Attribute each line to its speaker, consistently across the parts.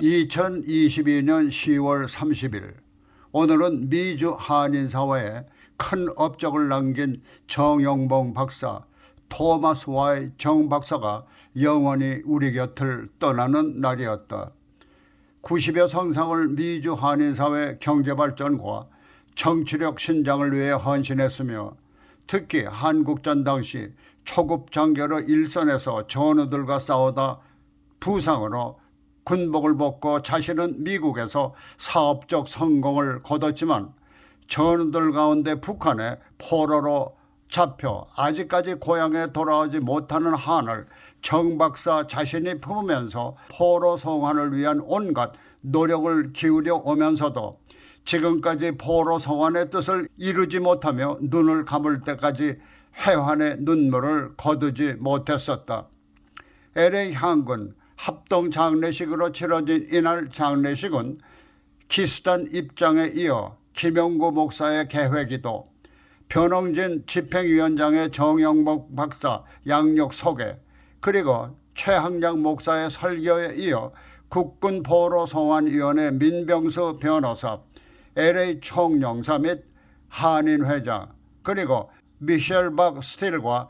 Speaker 1: 2022년 10월 30일 오늘은 미주 한인사회에 큰 업적을 남긴 정영봉 박사 토마스 와이 정 박사가 영원히 우리 곁을 떠나는 날이었다. 90여 성상을 미주 한인사회 경제발전과 정치력 신장을 위해 헌신했으며 특히 한국전 당시 초급 장교로 일선에서 전우들과 싸우다 부상으로 군복을 벗고 자신은 미국에서 사업적 성공을 거뒀지만 전우들 가운데 북한의 포로로 잡혀 아직까지 고향에 돌아오지 못하는 한을 정 박사 자신이 품으면서 포로 송환을 위한 온갖 노력을 기울여 오면서도 지금까지 포로 송환의 뜻을 이루지 못하며 눈을 감을 때까지 회환의 눈물을 거두지 못했었다. LA 향군 합동 장례식으로 치러진 이날 장례식은 키스단 입장에 이어 김영구 목사의 계획이도 변홍진 집행위원장의 정영복 박사 양력 소개 그리고 최항장 목사의 설교에 이어 국군 포로 송환위원회 민병수 변호사 LA 총영사 및 한인 회장 그리고 미셸 박 스틸과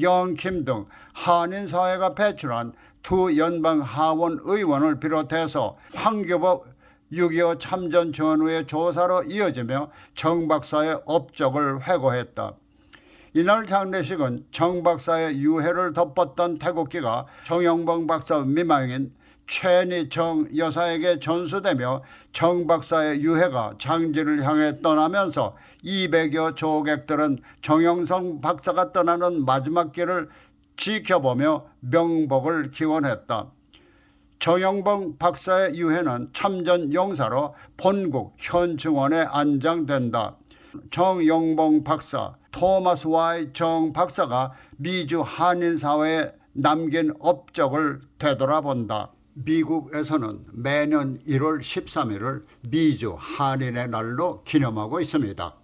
Speaker 1: 영킴 등 한인 사회가 배출한 두 연방 하원 의원을 비롯해서 황교복 6.25 참전 전후의 조사로 이어지며 정 박사의 업적을 회고했다. 이날 장례식은 정 박사의 유해를 덮었던 태국기가 정영봉 박사 미망인 최니 정 여사에게 전수되며 정 박사의 유해가 장지를 향해 떠나면서 200여 조객들은 정영성 박사가 떠나는 마지막 길을 지켜보며 명복을 기원했다. 정영봉 박사의 유해는 참전 용사로 본국 현증원에 안장된다. 정영봉 박사, 토마스 와이 정 박사가 미주 한인 사회에 남긴 업적을 되돌아본다. 미국에서는 매년 1월 13일을 미주 한인의 날로 기념하고 있습니다.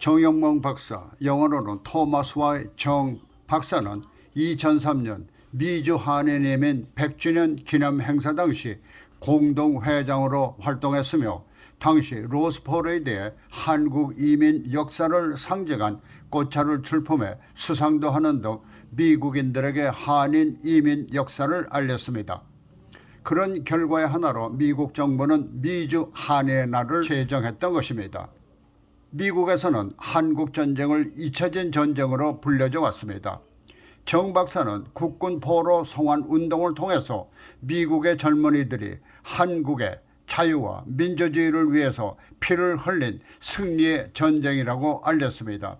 Speaker 1: 정영봉 박사, 영어로는 토마스 와이 정 박사는 2003년 미주 한인이민 100주년 기념 행사 당시 공동회장으로 활동했으며 당시 로스포레이드에 한국 이민 역사를 상징한 꽃차를 출품해 수상도 하는 등 미국인들에게 한인 이민 역사를 알렸습니다. 그런 결과의 하나로 미국 정부는 미주 한인의 날을 제정했던 것입니다. 미국에서는 한국 전쟁을 잊혀진 전쟁으로 불려져 왔습니다. 정 박사는 국군 포로 송환 운동을 통해서 미국의 젊은이들이 한국의 자유와 민주주의를 위해서 피를 흘린 승리의 전쟁이라고 알렸습니다.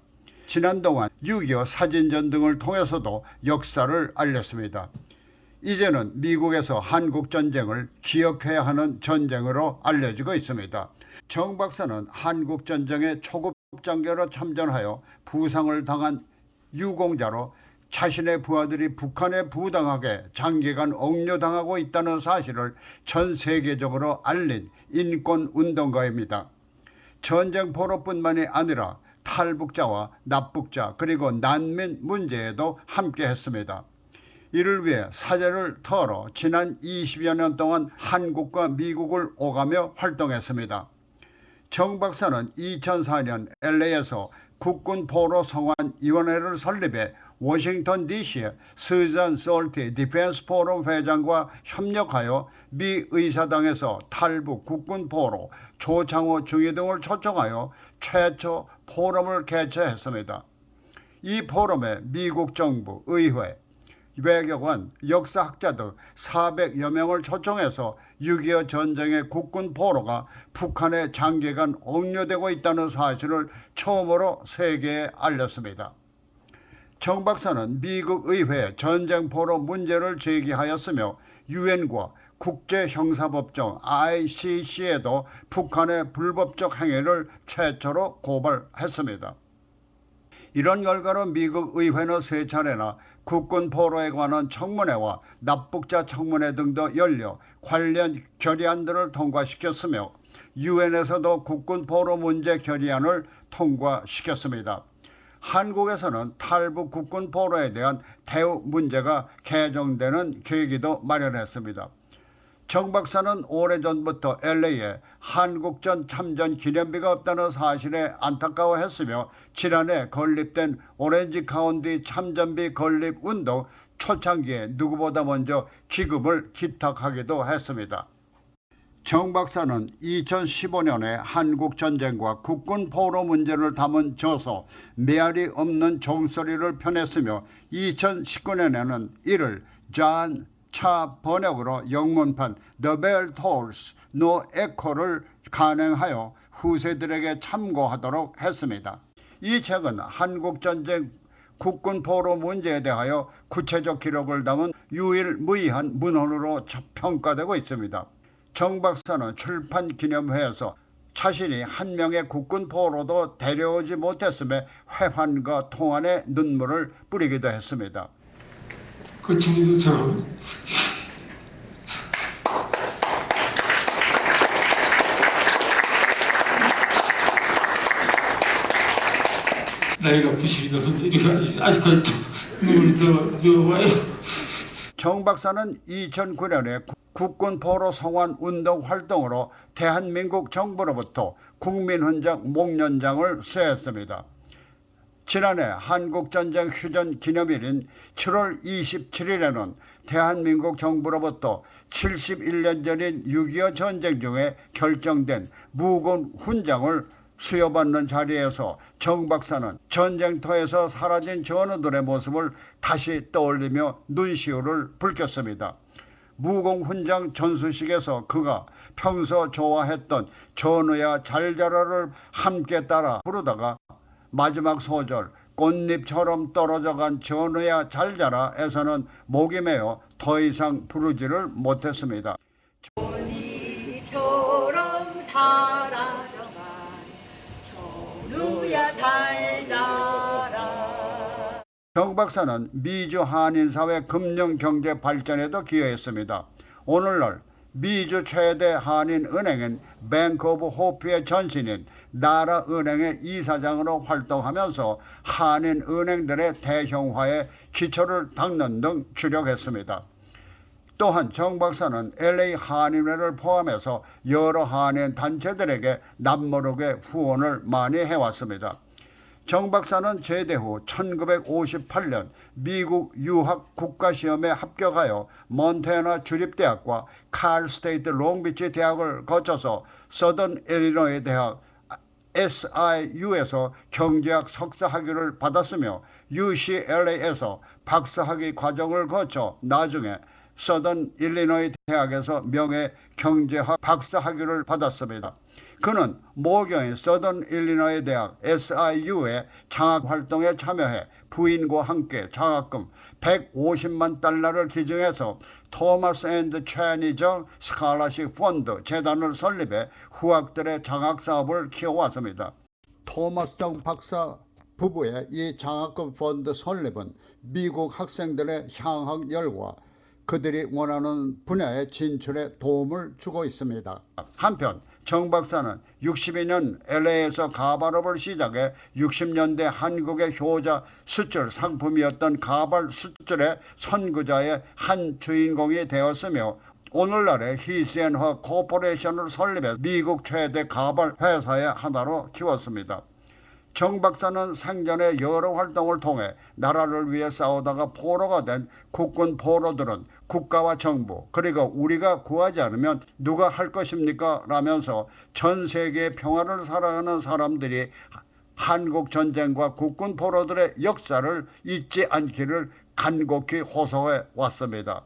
Speaker 1: 지난 동안 6.25 사진전 등을 통해서도 역사를 알렸습니다. 이제는 미국에서 한국 전쟁을 기억해야 하는 전쟁으로 알려지고 있습니다. 정 박사는 한국 전쟁에 초급 장교로 참전하여 부상을 당한 유공자로 자신의 부하들이 북한에 부당하게 장기간 억류당하고 있다는 사실을 전 세계적으로 알린 인권운동가입니다. 전쟁 포로뿐만이 아니라 탈북자와 납북자 그리고 난민 문제에도 함께 했습니다. 이를 위해 사제를 털어 지난 20여 년 동안 한국과 미국을 오가며 활동했습니다. 정 박사는 2004년 LA에서 국군 포로 성환 위원회를 설립해 워싱턴 DC의 스잔 솔티 디펜스 포럼 회장과 협력하여 미 의사당에서 탈북 국군 포로 조창호 중위 등을 초청하여 최초 포럼을 개최했습니다. 이 포럼에 미국 정부, 의회, 외교 관, 역사학자 등 400여 명을 초청해서 6.25 전쟁의 국군 포로가 북한에 장기간 억류되고 있다는 사실을 처음으로 세계에 알렸습니다. 정 박사는 미국 의회에 전쟁 포로 문제를 제기하였으며 유엔과 국제형사법정 ICC에도 북한의 불법적 행위를 최초로 고발했습니다. 이런 결과로 미국 의회는 세 차례나 국군 포로에 관한 청문회와 납북자 청문회 등도 열려 관련 결의안들을 통과시켰으며 유엔에서도 국군 포로 문제 결의안을 통과시켰습니다. 한국에서는 탈북 국군 포로에 대한 대우 문제가 개정되는 계기도 마련했습니다. 정 박사는 오래전부터 LA에 한국전 참전 기념비가 없다는 사실에 안타까워했으며 지난해 건립된 오렌지 카운티 참전비 건립 운동 초창기에 누구보다 먼저 기금을 기탁하기도 했습니다. 정 박사는 2015년에 한국 전쟁과 국군 포로 문제를 담은 저서 메아리 없는 종소리를 펴냈으며 2019년에는 이를 잔 차 번역으로 영문판 The Bell Tolls No Echo를 간행하여 후세들에게 참고하도록 했습니다. 이 책은 한국 전쟁 국군 포로 문제에 대하여 구체적 기록을 담은 유일무이한 문헌으로 평가되고 있습니다. 정 박사는 출판 기념회에서 자신이 한 명의 국군 포로도 데려오지 못했음에 회환과 통안의 눈물을 뿌리기도 했습니다.
Speaker 2: 그 친구도 저하고 나이가 90이 넘었는데 이렇게 아직까지 눈물이 들어와요.
Speaker 1: 정 박사는 2009년에 국군 포로 성환 운동 활동으로 대한민국 정부로부터 국민훈장 목련장을 수여했습니다. 지난해 한국전쟁 휴전 기념일인 7월 27일에는 대한민국 정부로부터 71년 전인 6.25 전쟁 중에 결정된 무군 훈장을 수여받는 자리에서 정 박사는 전쟁터에서 사라진 전우들의 모습을 다시 떠올리며 눈시울을 붉혔습니다. 무공훈장 전수식에서 그가 평소 좋아했던 전우야 잘 자라를 함께 따라 부르다가 마지막 소절 꽃잎처럼 떨어져간 전우야 잘 자라에서는 목이 메어 더 이상 부르지를 못했습니다.
Speaker 3: 이처럼 사라져간 전우야 잘 자라
Speaker 1: 정 박사는 미주 한인사회 금융경제 발전에도 기여했습니다. 오늘날 미주 최대 한인은행인 뱅크 오브 호프의 전신인 나라은행의 이사장으로 활동하면서 한인은행들의 대형화에 기초를 닦는 등 주력했습니다. 또한 정 박사는 LA 한인회를 포함해서 여러 한인 단체들에게 남모르게 후원을 많이 해왔습니다. 정 박사는 제대 후 1958년 미국 유학 국가시험에 합격하여 몬테나 주립대학과 칼 스테이트 롱비치 대학을 거쳐서 서던 일리노이 대학 SIU에서 경제학 석사 학위를 받았으며 UCLA에서 박사 학위 과정을 거쳐 나중에 서던 일리노이 대학에서 명예 경제학 박사 학위를 받았습니다. 그는 모교인 서던 일리노이 대학 SIU의 장학 활동에 참여해 부인과 함께 장학금 150만 달러를 기증해서 토마스 앤드 체니정 스칼라식 펀드 재단을 설립해 후학들의 장학 사업을 키워왔습니다. 토마스 정 박사 부부의 이 장학금 펀드 설립은 미국 학생들의 향학 열과 그들이 원하는 분야의 진출에 도움을 주고 있습니다. 한편 정 박사는 62년 LA에서 가발업을 시작해 60년대 한국의 효자 수출 상품이었던 가발 수출의 선구자의 한 주인공이 되었으며 오늘날의 히스앤허 코퍼레이션을 설립해 미국 최대 가발 회사의 하나로 키웠습니다. 정 박사는 생전에 여러 활동을 통해 나라를 위해 싸우다가 포로가 된 국군 포로들은 국가와 정부 그리고 우리가 구하지 않으면 누가 할 것입니까? 라면서 전 세계의 평화를 살아가는 사람들이 한국 전쟁과 국군 포로들의 역사를 잊지 않기를 간곡히 호소해 왔습니다.